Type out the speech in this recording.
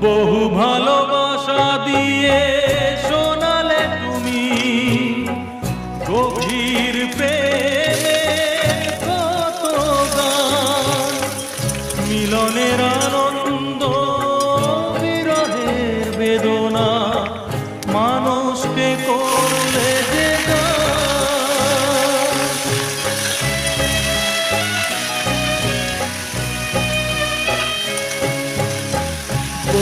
বহু ভালোবাসা দিয়ে শোনালে তুমি গভীর প্রেমে কত মিলনের আনন্দ বিরহের বেদনা